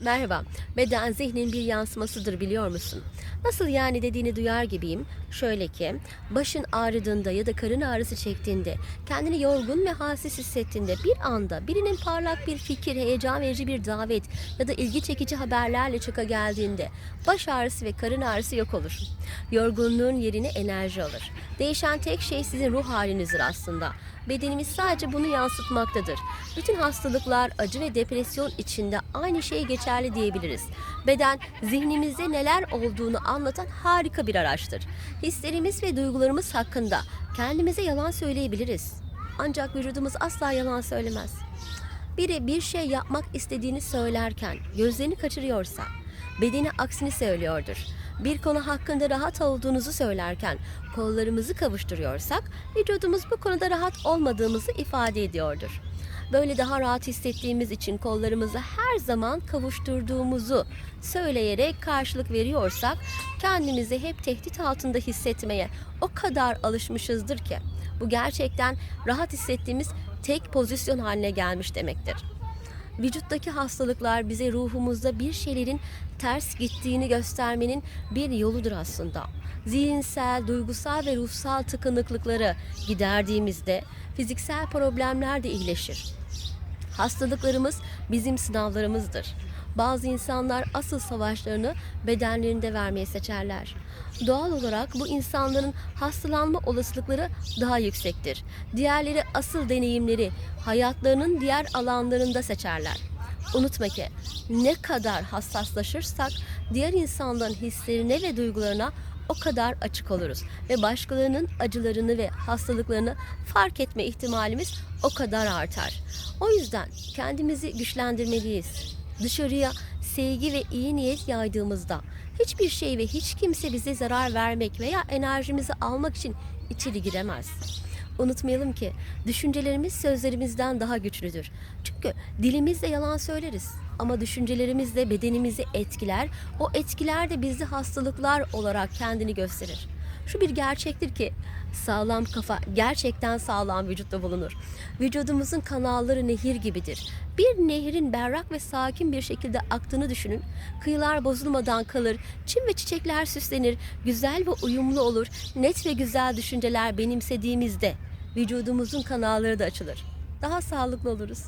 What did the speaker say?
Merhaba, beden zihnin bir yansımasıdır biliyor musun? Nasıl yani dediğini duyar gibiyim. Şöyle ki, başın ağrıdığında ya da karın ağrısı çektiğinde, kendini yorgun ve halsiz hissettiğinde bir anda birinin parlak bir fikir, heyecan verici bir davet ya da ilgi çekici haberlerle çıka geldiğinde baş ağrısı ve karın ağrısı yok olur. Yorgunluğun yerine enerji alır. Değişen tek şey sizin ruh halinizdir aslında. Bedenimiz sadece bunu yansıtmaktadır. Bütün hastalıklar, acı ve depresyon içinde aynı şey geçerli diyebiliriz. Beden zihnimizde neler olduğunu anlatan harika bir araçtır. Hislerimiz ve duygularımız hakkında kendimize yalan söyleyebiliriz. Ancak vücudumuz asla yalan söylemez. Biri bir şey yapmak istediğini söylerken gözlerini kaçırıyorsa, bedeni aksini söylüyordur. Bir konu hakkında rahat olduğunuzu söylerken kollarımızı kavuşturuyorsak, vücudumuz bu konuda rahat olmadığımızı ifade ediyordur. Böyle daha rahat hissettiğimiz için kollarımızı her zaman kavuşturduğumuzu söyleyerek karşılık veriyorsak, kendimizi hep tehdit altında hissetmeye o kadar alışmışızdır ki bu gerçekten rahat hissettiğimiz tek pozisyon haline gelmiş demektir. Vücuttaki hastalıklar bize ruhumuzda bir şeylerin ters gittiğini göstermenin bir yoludur aslında. Zihinsel, duygusal ve ruhsal tıkanıklıkları giderdiğimizde fiziksel problemler de iyileşir. Hastalıklarımız bizim sınavlarımızdır. Bazı insanlar asıl savaşlarını bedenlerinde vermeyi seçerler. Doğal olarak bu insanların hastalanma olasılıkları daha yüksektir. Diğerleri asıl deneyimleri hayatlarının diğer alanlarında seçerler. Unutma ki ne kadar hassaslaşırsak diğer insanların hislerine ve duygularına o kadar açık oluruz ve başkalarının acılarını ve hastalıklarını fark etme ihtimalimiz o kadar artar. O yüzden kendimizi güçlendirmeliyiz. Dışarıya sevgi ve iyi niyet yaydığımızda hiçbir şey ve hiç kimse bize zarar vermek veya enerjimizi almak için içeri giremez. Unutmayalım ki düşüncelerimiz sözlerimizden daha güçlüdür. Çünkü dilimizle yalan söyleriz ama düşüncelerimiz de bedenimizi etkiler. O etkiler de bizde hastalıklar olarak kendini gösterir. Şu bir gerçektir ki sağlam kafa gerçekten sağlam vücutta bulunur. Vücudumuzun kanalları nehir gibidir. Bir nehrin berrak ve sakin bir şekilde aktığını düşünün. Kıyılar bozulmadan kalır, çim ve çiçekler süslenir, güzel ve uyumlu olur. Net ve güzel düşünceler benimsediğimizde vücudumuzun kanalları da açılır. Daha sağlıklı oluruz.